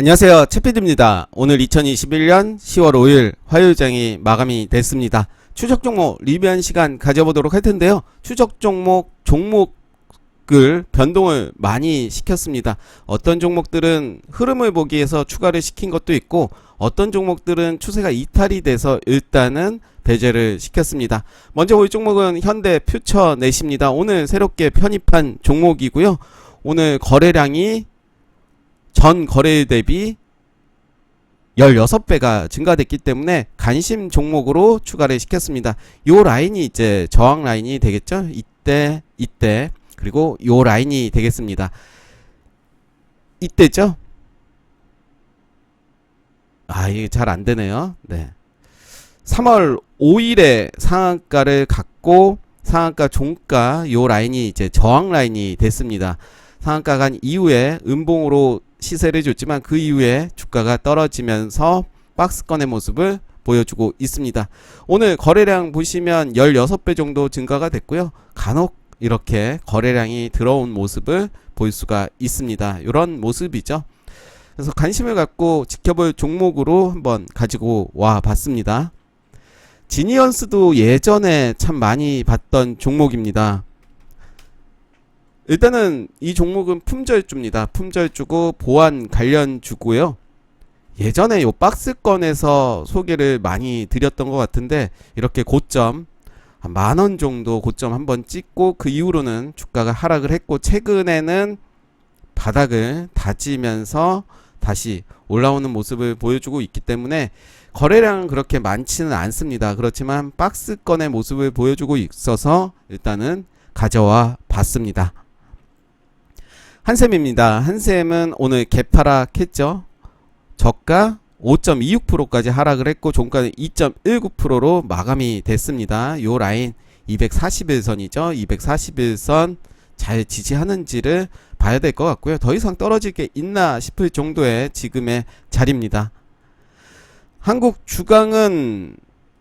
안녕하세요. 채피드입니다. 오늘 2021년 10월 5일 화요일장이 마감이 됐습니다. 추적 종목 리뷰한 시간 가져보도록 할 텐데요. 추적 종목 종목을 변동을 많이 시켰습니다. 어떤 종목들은 흐름을 보기 위해서 추가를 시킨 것도 있고 어떤 종목들은 추세가 이탈이 돼서 일단은 배제를 시켰습니다. 먼저 볼 종목은 현대 퓨처 넷입니다. 오늘 새롭게 편입한 종목이고요. 오늘 거래량이 전 거래일 대비 16배가 증가됐기 때문에 관심 종목으로 추가를 시켰습니다. 요 라인이 이제 저항 라인이 되겠죠? 이때, 이때, 그리고 요 라인이 되겠습니다. 이때죠? 아, 이게 잘 안 되네요. 네. 3월 5일에 상한가를 갖고 상한가 종가 요 라인이 이제 저항 라인이 됐습니다. 상한가 간 이후에 음봉으로 시세를 줬지만 그 이후에 주가가 떨어지면서 박스권의 모습을 보여주고 있습니다. 오늘 거래량 보시면 16배 정도 증가가 됐고요. 간혹 이렇게 거래량이 들어온 모습을 볼 수가 있습니다. 이런 모습이죠. 그래서 관심을 갖고 지켜볼 종목으로 한번 가지고 와 봤습니다. 지니언스도 예전에 참 많이 봤던 종목입니다. 일단은 이 종목은 품절주입니다. 품절주고 보안 관련주고요. 예전에 요 박스권에서 소개를 많이 드렸던 것 같은데 이렇게 고점 한 만 원 정도 고점 한번 찍고 그 이후로는 주가가 하락을 했고 최근에는 바닥을 다지면서 다시 올라오는 모습을 보여주고 있기 때문에 거래량은 그렇게 많지는 않습니다. 그렇지만 박스권의 모습을 보여주고 있어서 일단은 가져와 봤습니다. 한샘입니다. 한샘은 오늘 개파락했죠. 저가 5.26%까지 하락을 했고 종가는 2.19%로 마감이 됐습니다. 요 라인 241선이죠. 241선 잘 지지하는지를 봐야 될 것 같고요. 더 이상 떨어질 게 있나 싶을 정도의 지금의 자리입니다. 한국 주강은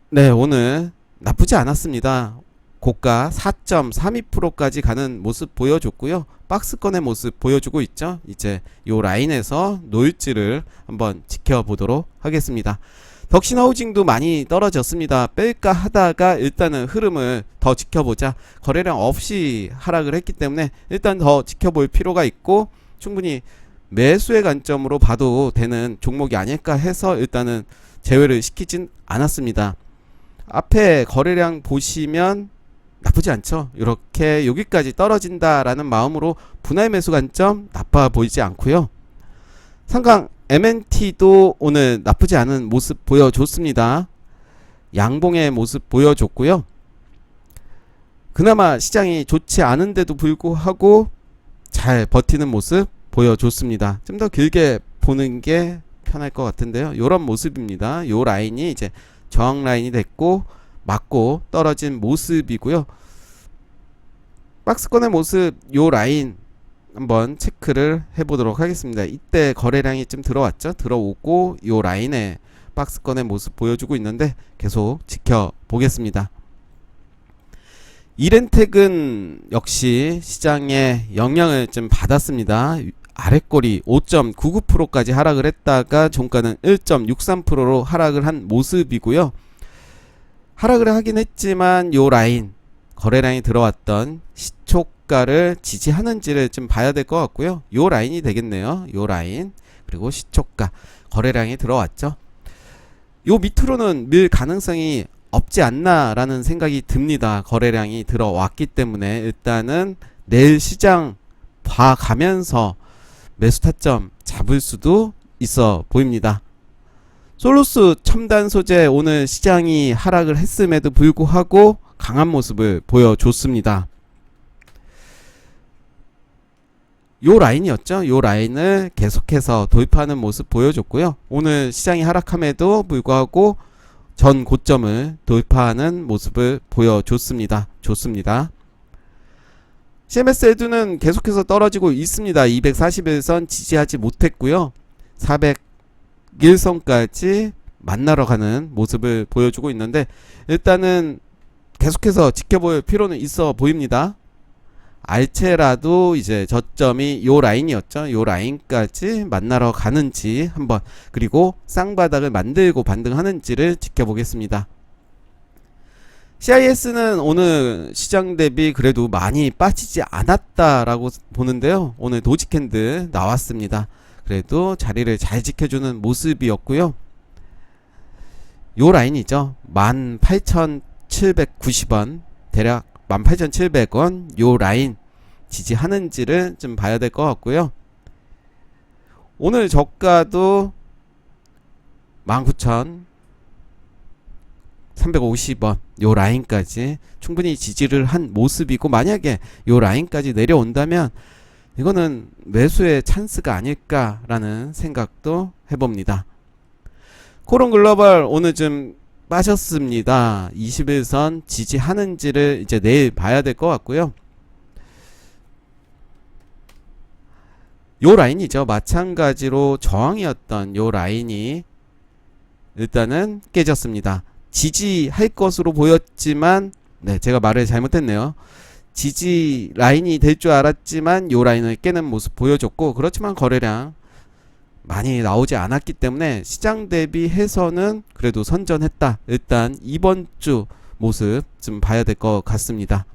네 오늘 나쁘지 않았습니다. 고가 4.32%까지 가는 모습 보여줬고요. 박스권의 모습 보여주고 있죠. 이제 요 라인에서 노일지를 한번 지켜보도록 하겠습니다. 덕신하우징도 많이 떨어졌습니다. 뺄까 하다가 일단은 흐름을 더 지켜보자. 거래량 없이 하락을 했기 때문에 일단 더 지켜볼 필요가 있고 충분히 매수의 관점으로 봐도 되는 종목이 아닐까 해서 일단은 제외를 시키진 않았습니다. 앞에 거래량 보시면 나쁘지 않죠. 이렇게 여기까지 떨어진다라는 마음으로 분할 매수 관점 나빠 보이지 않고요. 상강 MNT도 오늘 나쁘지 않은 모습 보여줬습니다. 양봉의 모습 보여줬고요. 그나마 시장이 좋지 않은데도 불구하고 잘 버티는 모습 보여줬습니다. 좀 더 길게 보는 게 편할 것 같은데요. 이런 모습입니다. 요 라인이 이제 저항 라인이 됐고 맞고 떨어진 모습이고요. 박스권의 모습 요 라인 한번 체크를 해보도록 하겠습니다. 이때 거래량이 좀 들어왔죠. 들어오고 요 라인에 박스권의 모습 보여주고 있는데 계속 지켜보겠습니다. 이렌텍은 역시 시장에 영향을 좀 받았습니다. 아랫골이 5.99%까지 하락을 했다가 종가는 1.63%로 하락을 한 모습이고요. 하락을 하긴 했지만 요 라인 거래량이 들어왔던 시초가를 지지하는지를 좀 봐야 될 것 같고요. 요 라인이 되겠네요. 요 라인 그리고 시초가 거래량이 들어왔죠. 요 밑으로는 밀 가능성이 없지 않나라는 생각이 듭니다. 거래량이 들어왔기 때문에 일단은 내일 시장 봐가면서 매수 타점 잡을 수도 있어 보입니다. 솔루스 첨단 소재 오늘 시장이 하락을 했음에도 불구하고 강한 모습을 보여줬습니다. 요 라인이었죠. 요 라인을 계속해서 돌파하는 모습 보여줬고요. 오늘 시장이 하락함에도 불구하고 전 고점을 돌파하는 모습을 보여줬습니다. 좋습니다. CMS 에두는 계속해서 떨어지고 있습니다. 241선 지지하지 못했고요. 401선까지 만나러 가는 모습을 보여주고 있는데 일단은 계속해서 지켜볼 필요는 있어 보입니다. 알체라도 이제 저점이 요 라인이었죠. 요 라인까지 만나러 가는지 한번 그리고 쌍바닥을 만들고 반등하는지를 지켜보겠습니다. CIS는 오늘 시장 대비 그래도 많이 빠지지 않았다라고 보는데요. 오늘 도지캔드 나왔습니다. 그래도 자리를 잘 지켜주는 모습이었고요. 요 라인이죠. 18,790원 대략 18,700원 요 라인 지지하는지를 좀 봐야 될 것 같고요. 오늘 저가도 19,350원 요 라인까지 충분히 지지를 한 모습이고 만약에 요 라인까지 내려온다면 이거는 매수의 찬스가 아닐까라는 생각도 해봅니다. 코론 글로벌 오늘 좀 빠졌습니다. 21선 지지하는지를 이제 내일 봐야 될 것 같고요. 요 라인이죠. 마찬가지로 저항이었던 요 라인이 일단은 깨졌습니다. 지지할 것으로 보였지만 네, 제가 말을 잘못했네요. 지지 라인이 될 줄 알았지만 요 라인을 깨는 모습 보여줬고 그렇지만 거래량 많이 나오지 않았기 때문에 시장 대비해서는 그래도 선전했다. 일단 이번 주 모습 좀 봐야 될 것 같습니다.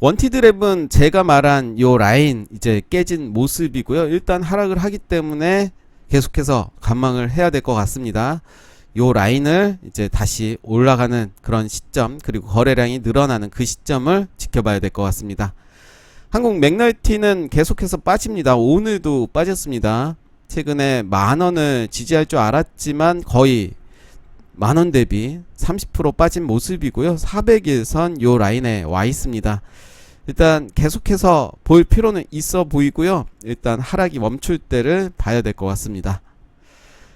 원티드랩은 제가 말한 요 라인 이제 깨진 모습이고요. 일단 하락을 하기 때문에 계속해서 관망을 해야 될 것 같습니다. 요 라인을 이제 다시 올라가는 그런 시점 그리고 거래량이 늘어나는 그 시점을 지켜봐야 될 것 같습니다. 한국 맥널티는 계속해서 빠집니다. 오늘도 빠졌습니다. 최근에 만 원을 지지할 줄 알았지만 거의 만 원 대비 30% 빠진 모습이고요. 400일선 요 라인에 와 있습니다. 일단 계속해서 볼 필요는 있어 보이고요. 일단 하락이 멈출 때를 봐야 될 것 같습니다.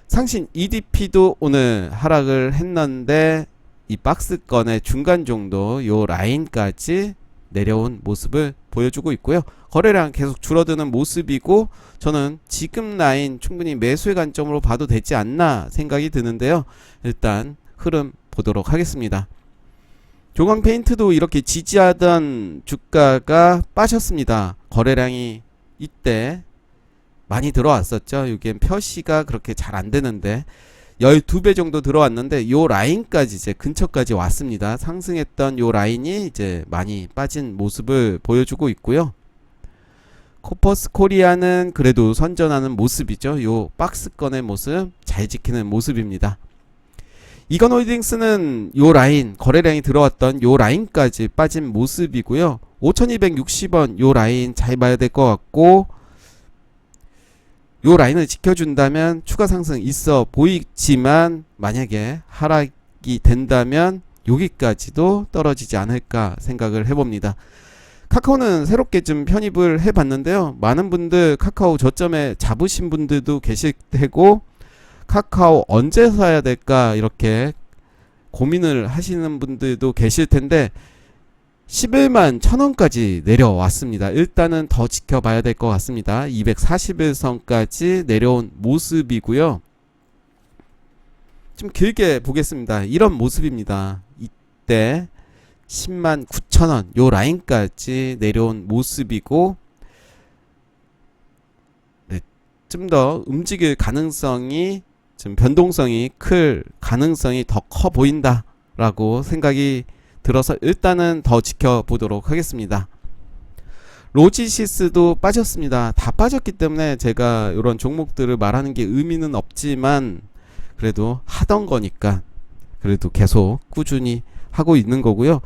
상신 EDP도 오늘 하락을 했는데 이 박스권의 중간 정도 요 라인까지 내려온 모습을 보여주고 있고요. 거래량 계속 줄어드는 모습이고 저는 지금 라인 충분히 매수의 관점으로 봐도 되지 않나 생각이 드는데요. 일단 흐름 보도록 하겠습니다. 조광 페인트도 이렇게 지지하던 주가가 빠졌습니다. 거래량이 이때 많이 들어왔었죠. 이게 표시가 그렇게 잘 안 되는데 12배 정도 들어왔는데 요 라인까지 이제 근처까지 왔습니다. 상승했던 요 라인이 이제 많이 빠진 모습을 보여주고 있고요. 코퍼스 코리아는 그래도 선전하는 모습이죠. 요 박스권의 모습 잘 지키는 모습입니다. 이건 홀딩스는 요 라인 거래량이 들어왔던 요 라인까지 빠진 모습이고요. 5260원 요 라인 잘 봐야 될 것 같고 요 라인을 지켜준다면 추가 상승 있어 보이지만 만약에 하락이 된다면 여기까지도 떨어지지 않을까 생각을 해봅니다. 카카오는 새롭게 좀 편입을 해봤는데요. 많은 분들 카카오 저점에 잡으신 분들도 계실 테고 카카오 언제 사야 될까 이렇게 고민을 하시는 분들도 계실 텐데 11만 천원까지 내려왔습니다. 일단은 더 지켜봐야 될 것 같습니다. 241선까지 내려온 모습이고요. 좀 길게 보겠습니다. 이런 모습입니다. 이때 10만 9천원 요 라인까지 내려온 모습이고 네, 좀 더 움직일 가능성이 좀 변동성이 클 가능성이 더 커 보인다라고 생각이 들어서 일단은 더 지켜보도록 하겠습니다. 로지시스도 빠졌습니다. 다 빠졌기 때문에 제가 이런 종목들을 말하는 게 의미는 없지만 그래도 하던 거니까 그래도 계속 꾸준히 하고 있는 거고요.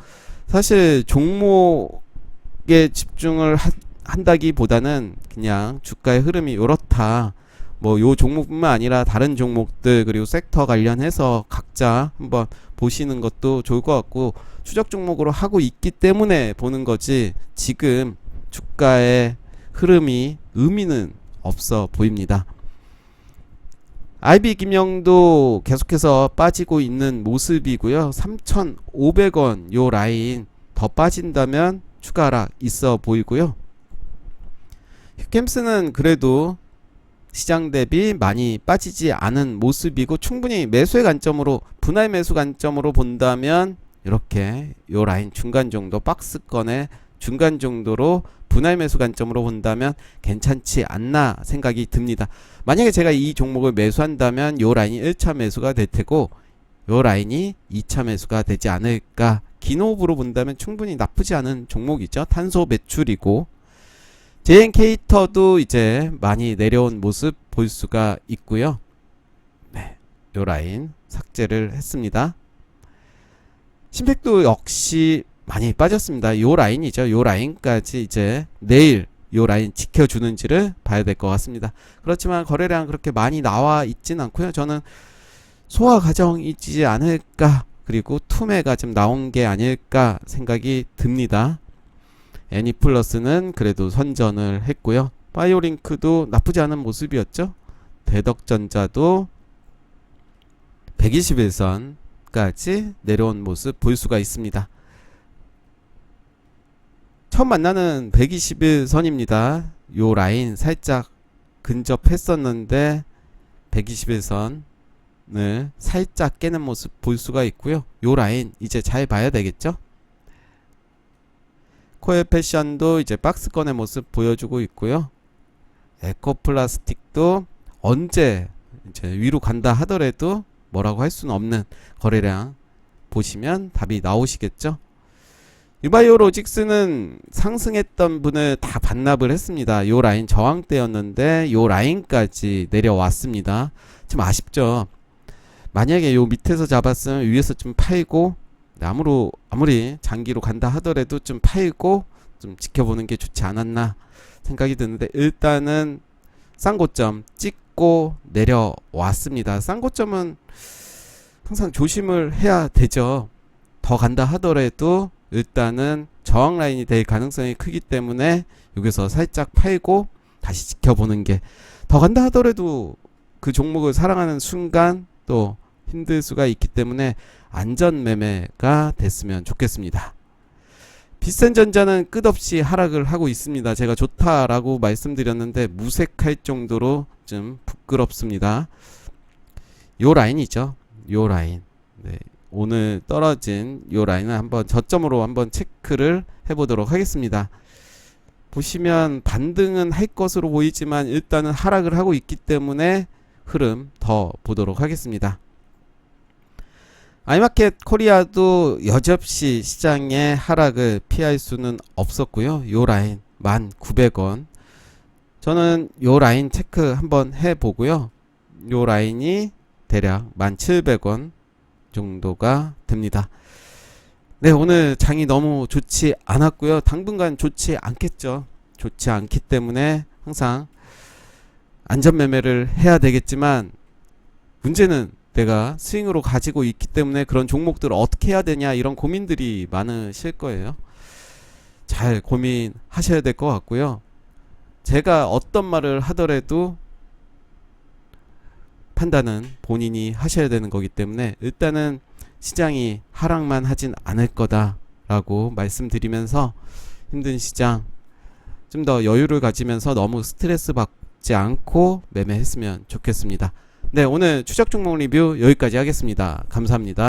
사실 종목에 집중을 하, 한다기보다는 그냥 주가의 흐름이 이렇다. 뭐 요 종목뿐만 아니라 다른 종목들 그리고 섹터 관련해서 각자 한번 보시는 것도 좋을 것 같고 추적 종목으로 하고 있기 때문에 보는 거지 지금 주가의 흐름이 의미는 없어 보입니다. IB 김영도 계속해서 빠지고 있는 모습이고요. 3,500원 요 라인 더 빠진다면 추가 하락 있어 보이고요. 휴캠스는 그래도 시장 대비 많이 빠지지 않은 모습이고 충분히 매수의 관점으로 분할 매수 관점으로 본다면 이렇게 요 라인 중간 정도 박스권의 중간 정도로 분할 매수 관점으로 본다면 괜찮지 않나 생각이 듭니다. 만약에 제가 이 종목을 매수한다면 요 라인이 1차 매수가 될 테고 요 라인이 2차 매수가 되지 않을까. 기노브로 본다면 충분히 나쁘지 않은 종목이죠. 탄소 매출이고 JN케이터도 이제 많이 내려온 모습 볼 수가 있고요. 네, 요 라인 삭제를 했습니다. 심팩도 역시 많이 빠졌습니다. 요 라인이죠. 요 라인까지 이제 내일 요 라인 지켜주는지를 봐야 될 것 같습니다. 그렇지만 거래량 그렇게 많이 나와 있진 않고요. 저는 소화 과정이지 않을까 그리고 투매가 좀 나온 게 아닐까 생각이 듭니다. 애니플러스는 그래도 선전을 했고요. 바이오링크도 나쁘지 않은 모습이었죠. 대덕전자도 121선까지 내려온 모습 볼 수가 있습니다. 처음 만나는 121선입니다. 요 라인 살짝 근접했었는데 121선을 살짝 깨는 모습 볼 수가 있고요. 요 라인 이제 잘 봐야 되겠죠? 코엘 패션도 이제 박스권의 모습 보여주고 있고요. 에코 플라스틱도 언제 이제 위로 간다 하더라도 뭐라고 할 수는 없는 거래량 보시면 답이 나오시겠죠? 유바이오로직스는 상승했던 분을 다 반납을 했습니다. 요 라인 저항대였는데 요 라인까지 내려왔습니다. 좀 아쉽죠. 만약에 요 밑에서 잡았으면 위에서 좀 팔고 아무로 아무리 장기로 간다 하더라도 좀 팔고 좀 지켜보는 게 좋지 않았나 생각이 드는데 일단은 싼 고점 찍고 내려왔습니다. 싼 고점은 항상 조심을 해야 되죠. 더 간다 하더라도 일단은 저항 라인이 될 가능성이 크기 때문에 여기서 살짝 팔고 다시 지켜보는 게 더 간다 하더라도 그 종목을 사랑하는 순간 또 힘들 수가 있기 때문에 안전 매매가 됐으면 좋겠습니다. 비싼 전자는 끝없이 하락을 하고 있습니다. 제가 좋다라고 말씀드렸는데 무색할 정도로 좀 부끄럽습니다. 요 라인이죠. 요 라인. 네. 오늘 떨어진 요 라인을 한번 저점으로 한번 체크를 해보도록 하겠습니다. 보시면 반등은 할 것으로 보이지만 일단은 하락을 하고 있기 때문에 흐름 더 보도록 하겠습니다. 아이마켓 코리아도 여접시 시장의 하락을 피할 수는 없었고요. 요 라인 1,900원. 저는 요 라인 체크 한번 해 보고요. 요 라인이 대략 1,700원 정도가 됩니다. 네, 오늘 장이 너무 좋지 않았고요. 당분간 좋지 않겠죠. 좋지 않기 때문에 항상 안전 매매를 해야 되겠지만 문제는 내가 스윙으로 가지고 있기 때문에 그런 종목들을 어떻게 해야 되냐 이런 고민들이 많으실 거예요. 잘 고민하셔야 될 것 같고요. 제가 어떤 말을 하더라도 판단은 본인이 하셔야 되는 거기 때문에 일단은 시장이 하락만 하진 않을 거다라고 말씀드리면서 힘든 시장 좀 더 여유를 가지면서 너무 스트레스 받지 않고 매매했으면 좋겠습니다. 네, 오늘 추적 종목 리뷰 여기까지 하겠습니다. 감사합니다.